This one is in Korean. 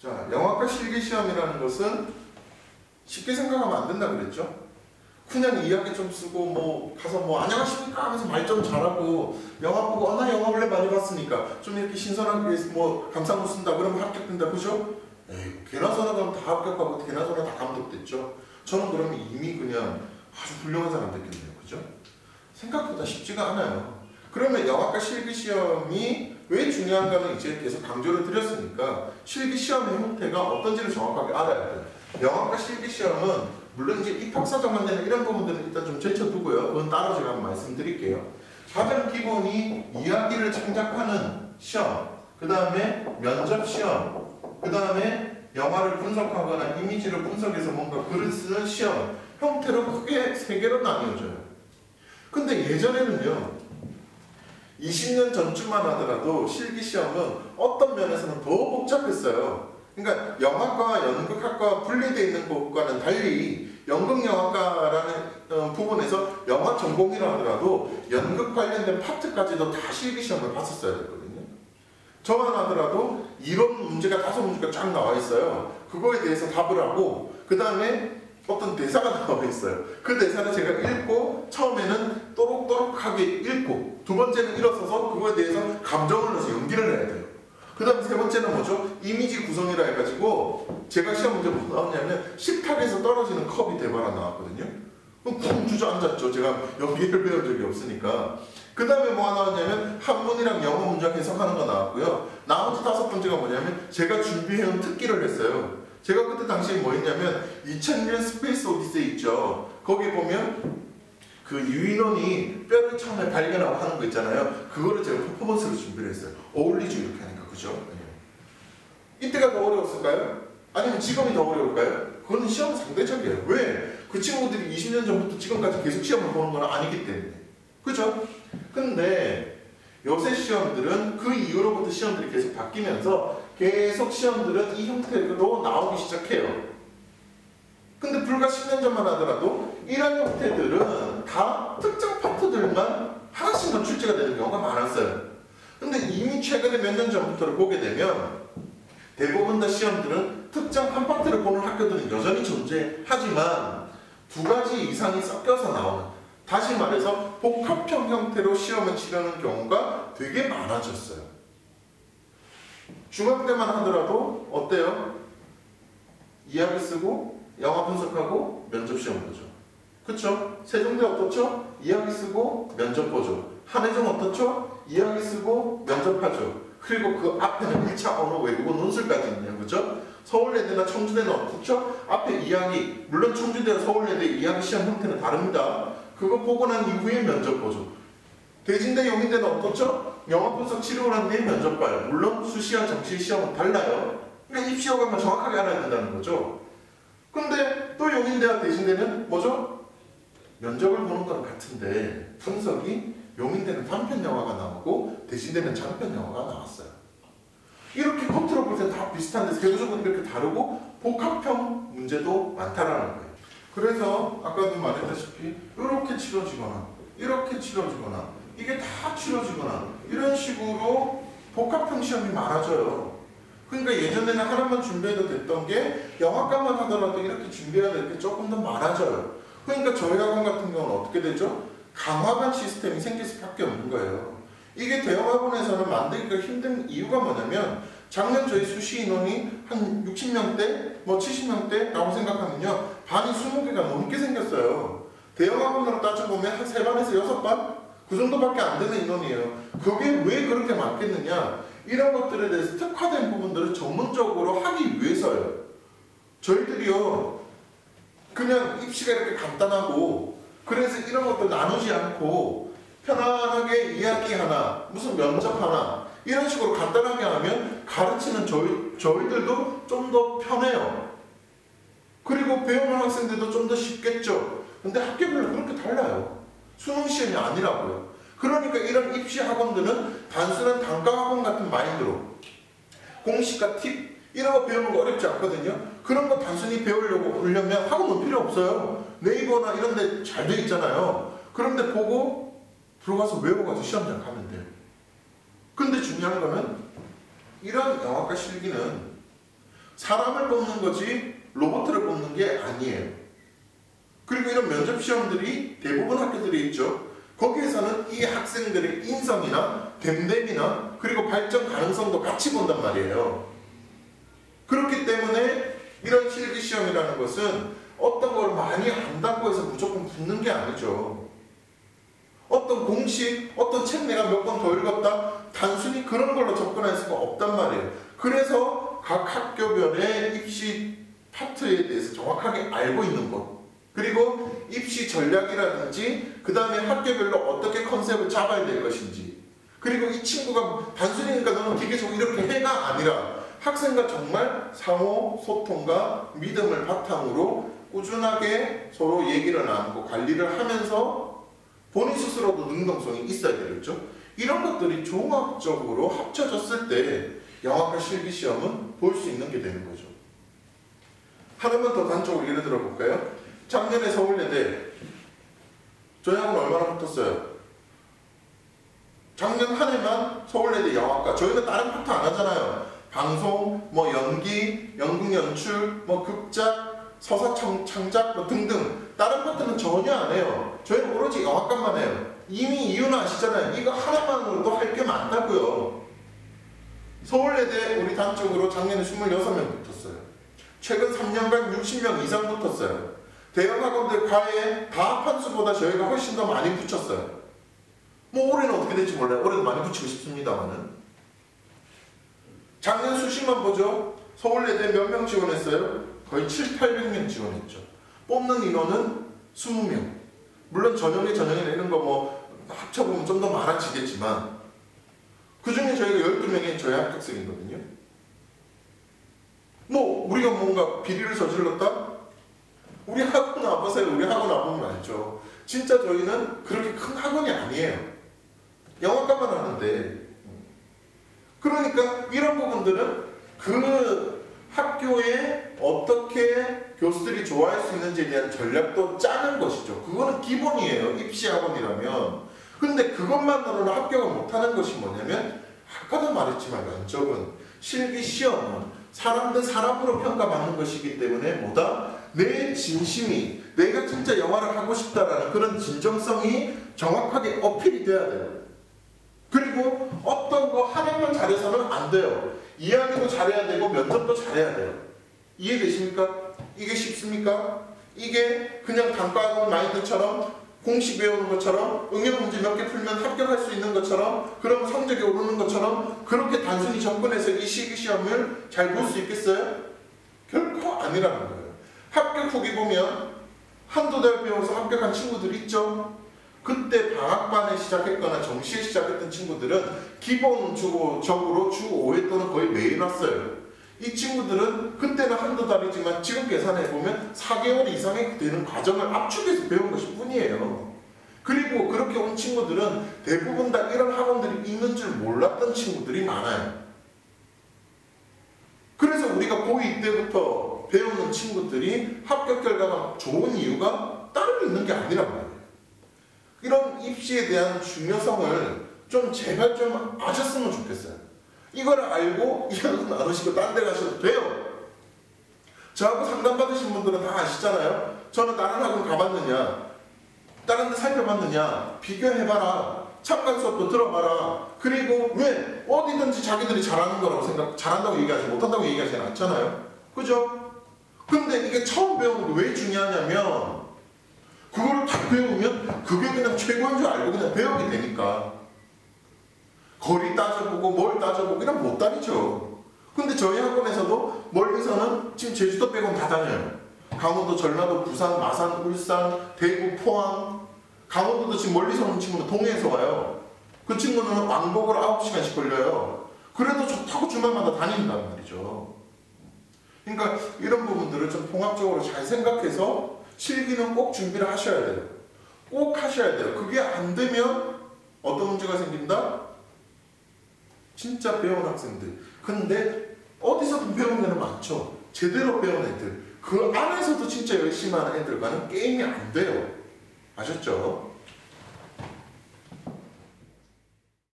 자, 영화과 실기 시험이라는 것은 쉽게 생각하면 안 된다 그랬죠? 그냥 이야기 좀 쓰고 뭐 가서 뭐 안녕하십니까 하면서 말 좀 잘하고 영화 보고 어나 영화 원래 많이 봤으니까 좀 이렇게 신선하게 뭐 감상문 쓴다 그러면 합격된다 그죠? 에이 개나소나 그럼 다 합격하고 개나소나 다 감독됐죠? 저는 그러면 이미 그냥 아주 훌륭한 사람 됐겠네요 그죠? 생각보다 쉽지가 않아요 그러면 영화과 실기시험이 왜 중요한가는 이제 계속 강조를 드렸으니까 실기 시험의 형태가 어떤지를 정확하게 알아야 돼요 영화과 실기 시험은 물론 이제 입학사정만 되는 이런 부분들은 일단 좀 제쳐두고요. 그건 따로 제가 말씀드릴게요. 가장 기본이 이야기를 창작하는 시험, 그 다음에 면접 시험, 그 다음에 영화를 분석하거나 이미지를 분석해서 뭔가 글을 쓰는 시험 형태로 크게 세 개로 나뉘어져요. 근데 예전에는요. 20년 전쯤만 하더라도 실기 시험은 어떤 면에서는 더 복잡했어요. 그러니까 영화과, 연극학과 분리되어 있는 것과는 달리 연극영화과라는 어, 부분에서 영화 전공이라 하더라도 연극 관련된 파트까지도 다 실기 시험을 봤었어야 됐거든요. 저만 하더라도 이론 문제가 다섯 문제가 쫙 나와 있어요. 그거에 대해서 답을 하고 그 다음에 어떤 대사가 나와 있어요. 그 대사를 제가 읽고 처음에는 또록또록하게 읽고 두 번째는 일어서서 그거에 대해서 감정을 넣어서 연기를 해야 돼요. 그 다음 세 번째는 뭐죠? 이미지 구성이라 해가지고 제가 시험 문제 뭐 나왔냐면 식탁에서 떨어지는 컵이 대바라 나왔거든요. 그럼 쿵 주저앉았죠. 제가 연기를 배운 적이 없으니까. 그 다음에 뭐가 나왔냐면 한문이랑 영어 문장 해석하는 거 나왔고요. 나머지 다섯 번째가 뭐냐면 제가 준비해온 특기를 했어요. 제가 그때 당시에 뭐 했냐면 2001년 스페이스 오디세이 있죠. 거기 보면 그 유인원이 뼈를 처음에 발견하고 하는 거 있잖아요. 그거를 제가 퍼포먼스로 준비를 했어요. 어울리죠 이렇게 하니까 그죠? 네. 이때가 더 어려웠을까요? 아니면 지금이 더 어려울까요? 그거는 시험 상대적이에요. 왜? 그 친구들이 20년 전부터 지금까지 계속 시험을 보는 건 아니기 때문에. 그죠? 근데 요새 시험들은 그 이후로부터 시험들이 계속 바뀌면서 계속 시험들은 이 형태로 나오기 시작해요. 근데 불과 10년 전만 하더라도 이런 형태들은 다 특정 파트들만 하나씩만 출제가 되는 경우가 많았어요. 근데 이미 최근에 몇 년 전부터를 보게 되면 대부분 다 시험들은 특정 한 파트를 보는 학교들은 여전히 존재하지만 두 가지 이상이 섞여서 나오는 다시 말해서 복합형 형태로 시험을 치르는 경우가 되게 많아졌어요. 중학 때만 하더라도 어때요? 이야기 쓰고 영화 분석하고 면접 시험 보죠. 그쵸? 세종대 어떻죠? 이야기 쓰고 면접 보죠. 한해종 어떻죠? 이야기 쓰고 면접하죠. 그리고 그 앞에는 1차 언어 외국어 논술까지 있네요. 그죠? 서울예대나 청주대는 어떻죠? 앞에 이야기, 물론 청주대와 서울예대 이야기 시험 형태는 다릅니다. 그거 보고 난 이후에 면접 보죠. 대진대, 용인대는 어떻죠? 영화 분석 치료를 한 뒤에 면접 봐요. 물론 수시와 정시 시험은 달라요. 그러니까 입시 허가만 정확하게 알아야 된다는 거죠. 근데 또 용인대와 대진대는 뭐죠? 면접을 보는 건 같은데 분석이 용인대는 단편 영화가 나오고 대신대는 장편 영화가 나왔어요. 이렇게 겉으로 볼 때 다 비슷한데 세부적으로 이렇게 다르고 복합형 문제도 많다라는 거예요. 그래서 아까도 말했다시피 이렇게 치러지거나 이렇게 치러지거나 이게 다 치러지거나 이런 식으로 복합형 시험이 많아져요. 그러니까 예전에는 하나만 준비해도 됐던 게 영화과만 하더라도 이렇게 준비해야 될 게 조금 더 많아져요. 그러니까 저희 학원 같은 경우는 어떻게 되죠? 강화반 시스템이 생길 수밖에 없는 거예요. 이게 대형 학원에서는 만들기가 힘든 이유가 뭐냐면 작년 저희 수시 인원이 한 60명대, 뭐 70명대라고 생각하면요. 반이 20개가 넘게 생겼어요. 대형 학원으로 따져보면 한 3반에서 6반? 그 정도밖에 안 되는 인원이에요. 그게 왜 그렇게 많겠느냐? 이런 것들에 대해서 특화된 부분들을 전문적으로 하기 위해서요. 저희들이요. 그냥 입시가 이렇게 간단하고 그래서 이런 것도 나누지 않고 편안하게 이야기 하나, 무슨 면접 하나 이런 식으로 간단하게 하면 가르치는 저희, 저희들도 좀 더 편해요. 그리고 배우는 학생들도 좀 더 쉽겠죠. 근데 학교별로 그렇게 달라요. 수능 시험이 아니라고요. 그러니까 이런 입시 학원들은 단순한 단과 학원 같은 마인드로 공식과 팁 이런 거 배우는 거 어렵지 않거든요. 그런 거 단순히 배우려고 그러려면 학원은 필요 없어요. 네이버나 이런 데 잘 돼 있잖아요. 그런데 보고 들어가서 외워가지고 시험장 가면 돼요. 근데 중요한 거는 이런 영화과 실기는 사람을 뽑는 거지 로봇을 뽑는 게 아니에요. 그리고 이런 면접 시험들이 대부분 학교들이 있죠. 거기에서는 이 학생들의 인성이나 됨됨이나 그리고 발전 가능성도 같이 본단 말이에요. 그렇기 때문에 이런 실기 시험이라는 것은 어떤 걸 많이 안다고 해서 무조건 붙는 게 아니죠. 어떤 공식, 어떤 책 내가 몇 번 더 읽었다 단순히 그런 걸로 접근할 수가 없단 말이에요. 그래서 각 학교별의 입시 파트에 대해서 정확하게 알고 있는 것 그리고 입시 전략이라든지 그 다음에 학교별로 어떻게 컨셉을 잡아야 될 것인지 그리고 이 친구가 단순히 그러니까 너는 기계적으로 이렇게 해가 아니라 학생과 정말 상호 소통과 믿음을 바탕으로 꾸준하게 서로 얘기를 나누고 관리를 하면서 본인 스스로도 능동성이 있어야 되겠죠. 이런 것들이 종합적으로 합쳐졌을 때 영화과 실기 시험은 볼 수 있는 게 되는 거죠. 하나만 더 단적으로 예를 들어 볼까요? 작년에 서울예대 저희하고는 얼마나 붙었어요? 작년 한 해만 서울예대 영화과 저희는 다른 파트 안 하잖아요. 방송, 뭐 연기, 연극 연출, 뭐 극작, 서사 청, 창작 뭐 등등 다른 파트는 전혀 안 해요. 저희는 오로지 영화과만 해요. 이미 이유는 아시잖아요. 이거 하나만으로도 할 게 많다고요. 서울예대 우리 단 쪽으로 작년에 26명 붙었어요. 최근 3년간 60명 이상 붙었어요. 대형 학원들 과외 다 합한 수보다 저희가 훨씬 더 많이 붙였어요. 뭐 올해는 어떻게 될지 몰라요. 올해도 많이 붙이고 싶습니다만은. 작년 수시만 보죠. 서울예대 몇 명 지원했어요? 거의 7, 800명 지원했죠. 뽑는 인원은 20명. 물론 전형이 전형이나 이런 거 뭐 합쳐보면 좀 더 많아지겠지만 그 중에 저희가 12명이 저희 합격생이거든요. 뭐 우리가 뭔가 비리를 저질렀다? 우리 학원 와보세요. 우리 학원 와보면 알죠. 진짜 저희는 그렇게 큰 학원이 아니에요. 영어과만 하는데 그러니까 이런 부분들은 그 학교에 어떻게 교수들이 좋아할 수 있는지에 대한 전략도 짜는 것이죠. 그거는 기본이에요. 입시 학원이라면. 근데 그것만으로는 합격을 못하는 것이 뭐냐면 아까도 말했지만 면접은 실기 시험은 사람 대 사람으로 평가받는 것이기 때문에 뭐다? 내 진심이 내가 진짜 영화를 하고 싶다라는 그런 진정성이 정확하게 어필이 돼야 돼요. 그리고 어떤 거 하나만 잘해서는 안 돼요. 이야기도 잘해야 되고 면접도 잘해야 돼요. 이해되십니까? 이게 쉽습니까? 이게 그냥 단과학원 마인드처럼 공식 외우는 것처럼 응용 문제 몇 개 풀면 합격할 수 있는 것처럼 그러면 성적이 오르는 것처럼 그렇게 단순히 접근해서 이 시기 시험을 잘 볼 수 있겠어요? 결코 아니라는 거예요. 합격 후기 보면 한두 달 배워서 합격한 친구들 있죠? 그때 방학반에 시작했거나 정시에 시작했던 친구들은 기본적으로 주 5회 또는 거의 매일 왔어요. 이 친구들은 그때는 한두 달이지만 지금 계산해보면 4개월 이상이 되는 과정을 압축해서 배운 것일 뿐이에요. 그리고 그렇게 온 친구들은 대부분 다 이런 학원들이 있는 줄 몰랐던 친구들이 많아요. 그래서 우리가 고2 때부터 배우는 친구들이 합격 결과가 좋은 이유가 따로 있는 게 아니란 말이에요. 이런 입시에 대한 중요성을 좀 제발 좀 아셨으면 좋겠어요. 이걸 알고 이학원 나누시고 딴 데 가셔도 돼요. 저하고 상담받으신 분들은 다 아시잖아요. 저는 다른 학원 가봤느냐, 다른 데 살펴봤느냐, 비교해봐라. 참관 수업도 들어봐라. 그리고 왜 어디든지 자기들이 잘하는 거라고 생각, 잘한다고 얘기하지 못한다고 얘기하지 않잖아요. 그죠? 근데 이게 처음 배우는 게 왜 중요하냐면 그거를 다 배우면 그게 그냥 최고인 줄 알고 그냥 배우게 되니까 거리 따져보고 뭘 따져보고 이런 못 다니죠. 근데 저희 학원에서도 멀리서는 지금 제주도 빼고는 다 다녀요. 강원도, 전라도, 부산, 마산, 울산, 대구, 포항 강원도도 지금 멀리서 오는 친구는 동해에서 와요. 그 친구는 왕복으로 9시간씩 걸려요. 그래도 좋다고 주말마다 다닌단 말이죠. 그러니까 이런 부분들을 좀 통합적으로 잘 생각해서 실기는 꼭 준비를 하셔야 돼요. 꼭 하셔야 돼요. 그게 안 되면 어떤 문제가 생긴다? 진짜 배운 학생들. 근데 어디서든 배운 애는 많죠. 제대로 배운 애들. 그 안에서도 진짜 열심히 하는 애들과는 게임이 안 돼요. 아셨죠?